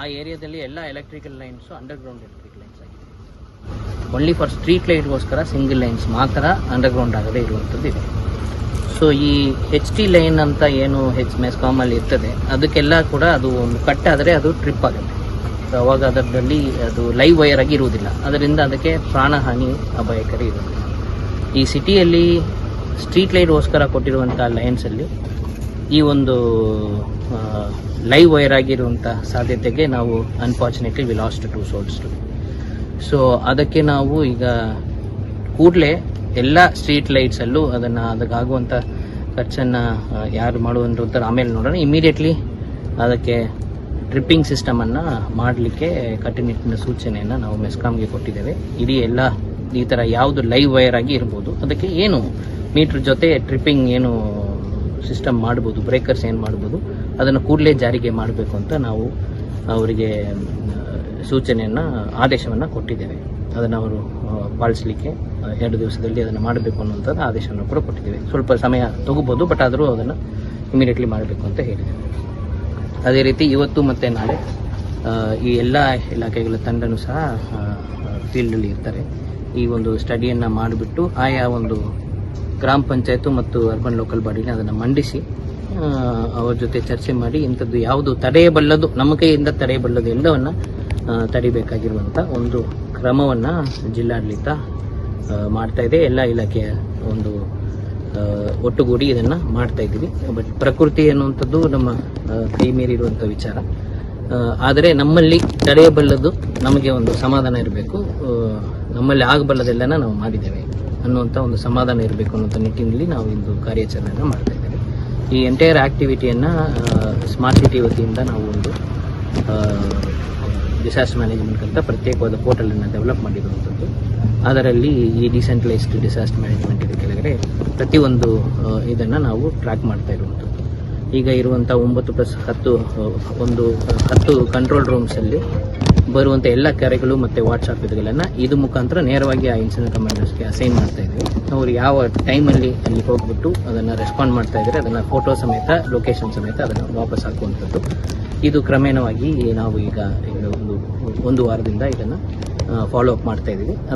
ಆ ಏರಿಯಾದಲ್ಲಿ ಎಲ್ಲ electrical lines underground electric lines ಆಗಿದೆ. ಓನ್ಲಿ ಫಾರ್ ಸ್ಟ್ರೀಟ್ ಲೈಟ್ಗೋಸ್ಕರ ಸಿಂಗಲ್ ಲೈನ್ಸ್ ಮಾತ್ರ ಅಂಡರ್ಗ್ರೌಂಡ್ ಆಗದೆ ಇರುವಂಥದ್ದು ಇದೆ. ಸೊ ಈ ಹೆಚ್ ಟಿ ಲೈನ್ ಅಂತ ಏನು ಹೆಚ್ ಮೆಸ್ಕಾಮಲ್ಲಿ ಇರ್ತದೆ, ಅದಕ್ಕೆಲ್ಲ ಕೂಡ ಅದು ಒಂದು ಕಟ್ ಆದರೆ ಅದು ಟ್ರಿಪ್ ಆಗುತ್ತೆ. ಅವಾಗ ಅದರಲ್ಲಿ ಅದು ಲೈವ್ ವೈರ್ ಆಗಿ ಇರುವುದಿಲ್ಲ. ಅದರಿಂದ ಅದಕ್ಕೆ ಪ್ರಾಣಹಾನಿ ಅಪಾಯಕಾರಿ ಇರುತ್ತೆ. ಈ ಸಿಟಿಯಲ್ಲಿ ಸ್ಟ್ರೀಟ್ ಲೈಟ್ಗೋಸ್ಕರ ಕೊಟ್ಟಿರುವಂಥ ಲೈನ್ಸಲ್ಲಿ ಈ ಒಂದು ಲೈವ್ ವೈರ್ ಆಗಿರುವಂಥ ಸಾಧ್ಯತೆಗೆ ನಾವು unfortunately we lost two souls to so ಅದಕ್ಕೆ ನಾವು ಈಗ ಕೂಡಲೇ ಎಲ್ಲ ಸ್ಟ್ರೀಟ್ ಲೈಟ್ಸಲ್ಲೂ ಅದನ್ನು ಅದಕ್ಕಾಗುವಂಥ ಖರ್ಚನ್ನು ಯಾರು ಮಾಡುವಂಥ ಆಮೇಲೆ ನೋಡೋಣ. ಇಮಿಡಿಯೇಟ್ಲಿ ಅದಕ್ಕೆ ಟ್ರಿಪ್ಪಿಂಗ್ ಸಿಸ್ಟಮನ್ನು ಮಾಡಲಿಕ್ಕೆ ಕಟ್ಟುನಿಟ್ಟಿನ ಸೂಚನೆಯನ್ನು ನಾವು ಮೆಸ್ಕಾಮ್ಗೆ ಕೊಟ್ಟಿದ್ದೇವೆ. ಇಡೀ ಎಲ್ಲ, ಈ ಥರ ಯಾವುದು ಲೈವ್ ವೈರ್ ಆಗಿ ಇರ್ಬೋದು. ಅದಕ್ಕೆ ಏನು ಮೀಟ್ರ್ ಜೊತೆ ಟ್ರಿಪ್ಪಿಂಗ್ ಏನು ಸಿಸ್ಟಮ್ ಮಾಡ್ಬೋದು ಬ್ರೇಕರ್ಸ್ ಏನು ಮಾಡ್ಬೋದು, ಅದನ್ನು ಕೂಡಲೇ ಜಾರಿಗೆ ಮಾಡಬೇಕು ಅಂತ ನಾವು ಅವರಿಗೆ ಸೂಚನೆಯನ್ನು, ಆದೇಶವನ್ನು ಕೊಟ್ಟಿದ್ದೇವೆ. ಅದನ್ನು ಅವರು ಪಾಲಿಸಲಿಕ್ಕೆ ಎರಡು ದಿವಸದಲ್ಲಿ ಅದನ್ನು ಮಾಡಬೇಕು ಅನ್ನುವಂಥದ್ದು ಆದೇಶವನ್ನು ಕೂಡ ಕೊಟ್ಟಿದ್ದೇವೆ. ಸ್ವಲ್ಪ ಸಮಯ ತಗೋಬೋದು ಬಟ್ ಆದರೂ ಅದನ್ನು ಇಮಿಡಿಯೇಟ್ಲಿ ಮಾಡಬೇಕು ಅಂತ ಹೇಳಿದ್ದೇವೆ. ಅದೇ ರೀತಿ ಇವತ್ತು ಮತ್ತು ನಾಳೆ ಈ ಎಲ್ಲ ಇಲಾಖೆಗಳ ತಂಡನೂ ಸಹ ಫೀಲ್ಡಲ್ಲಿ ಇರ್ತಾರೆ. ಈ ಒಂದು ಸ್ಟಡಿಯನ್ನು ಮಾಡಿಬಿಟ್ಟು ಆಯಾ ಒಂದು ಗ್ರಾಮ ಪಂಚಾಯತು ಮತ್ತು ಅರ್ಬನ್ ಲೋಕಲ್ ಬಾಡಿನ ಅದನ್ನು ಮಂಡಿಸಿ ಅವರ ಜೊತೆ ಚರ್ಚೆ ಮಾಡಿ ಇಂಥದ್ದು ಯಾವುದು ತಡೆಯಬಲ್ಲದು, ನಮ್ಮ ಕೈಯಿಂದ ತಡೆಯಬಲ್ಲದು ಎಲ್ಲವನ್ನು ತಡಿಬೇಕಾಗಿರುವಂಥ ಒಂದು ಕ್ರಮವನ್ನು ಜಿಲ್ಲಾಡಳಿತ ಮಾಡ್ತಾ ಇದೆ. ಎಲ್ಲ ಇಲಾಖೆಯ ಒಂದು ಒಟ್ಟುಗೂಡಿ ಇದನ್ನು ಮಾಡ್ತಾ ಇದ್ದೀವಿ. ಬಟ್ ಪ್ರಕೃತಿ ಅನ್ನುವಂಥದ್ದು ನಮ್ಮ ಕೈ ಮೀರಿರುವಂಥ ವಿಚಾರ. ಆದರೆ ನಮ್ಮಲ್ಲಿ ತಡೆಯಬಲ್ಲದು ನಮಗೆ ಒಂದು ಸಮಾಧಾನ ಇರಬೇಕು. ನಮ್ಮಲ್ಲಿ ಆಗಬಲ್ಲದೆಲ್ಲನ ನಾವು ಮಾಡಿದ್ದೇವೆ. ಅನ್ನುವಂಥ ಒಂದು ಸಮಾಧಾನ ಇರಬೇಕು ಅನ್ನೋಂಥ ನಿಟ್ಟಿನಲ್ಲಿ ನಾವು ಇಂದು ಕಾರ್ಯಾಚರಣೆಯನ್ನು ಮಾಡ್ತಾ ಇದ್ದೇವೆ. ಈ ಎಂಟೈರ್ ಆ್ಯಕ್ಟಿವಿಟಿಯನ್ನು ಸ್ಮಾರ್ಟ್ ಸಿಟಿ ವತಿಯಿಂದ ನಾವು ಒಂದು ಡಿಸಾಸ್ಟರ್ ಮ್ಯಾನೇಜ್ಮೆಂಟ್ ಅಂತ ಪ್ರತ್ಯೇಕವಾದ ಪೋರ್ಟಲನ್ನು ಡೆವಲಪ್ ಮಾಡಿರುವಂಥದ್ದು. ಅದರಲ್ಲಿ ಈ ಡಿಸೆಂಟ್ರಲೈಸ್ಡ್ ಡಿಸಾಸ್ಟರ್ ಮ್ಯಾನೇಜ್ಮೆಂಟ್ ಇದೆ ಕೆಳಗಡೆ ಪ್ರತಿಯೊಂದು ಇದನ್ನು ನಾವು ಟ್ರ್ಯಾಕ್ ಮಾಡ್ತಾ ಇರುವಂಥದ್ದು. ಈಗ ಇರುವಂಥ ಒಂಬತ್ತು ಪ್ಲಸ್ ಹತ್ತು ಒಂದು, ಹತ್ತು ಕಂಟ್ರೋಲ್ ರೂಮ್ಸಲ್ಲಿ ಬರುವಂಥ ಎಲ್ಲ ಕರೆಗಳು ಮತ್ತು ವಾಟ್ಸಪ್ ಇದುಗಳನ್ನು ಇದು ಮುಖಾಂತರ ನೇರವಾಗಿ ಆ ಇನ್ಸಿಡೆಂಟ್ ಕಮಾಂಡರ್ಸ್ಗೆ ಅಸೈನ್ ಮಾಡ್ತಾ ಇದ್ವಿ. ಅವ್ರು ಯಾವ ಟೈಮಲ್ಲಿ ಅಲ್ಲಿ ಹೋಗ್ಬಿಟ್ಟು ಅದನ್ನು ರೆಸ್ಪಾಂಡ್ ಮಾಡ್ತಾ ಇದ್ದಾರೆ ಅದನ್ನು ಫೋಟೋ ಸಮೇತ ಲೊಕೇಶನ್ ಸಮೇತ ಅದನ್ನು ವಾಪಸ್ ಹಾಕುವಂಥದ್ದು. ಇದು ಕ್ರಮೇಣವಾಗಿ ನಾವು ಈಗ ಈಗ ಒಂದು ಒಂದು ವಾರದಿಂದ ಇದನ್ನು ಫಾಲೋ ಅಪ್ ಮಾಡ್ತಾ ಇದ್ದೀವಿ.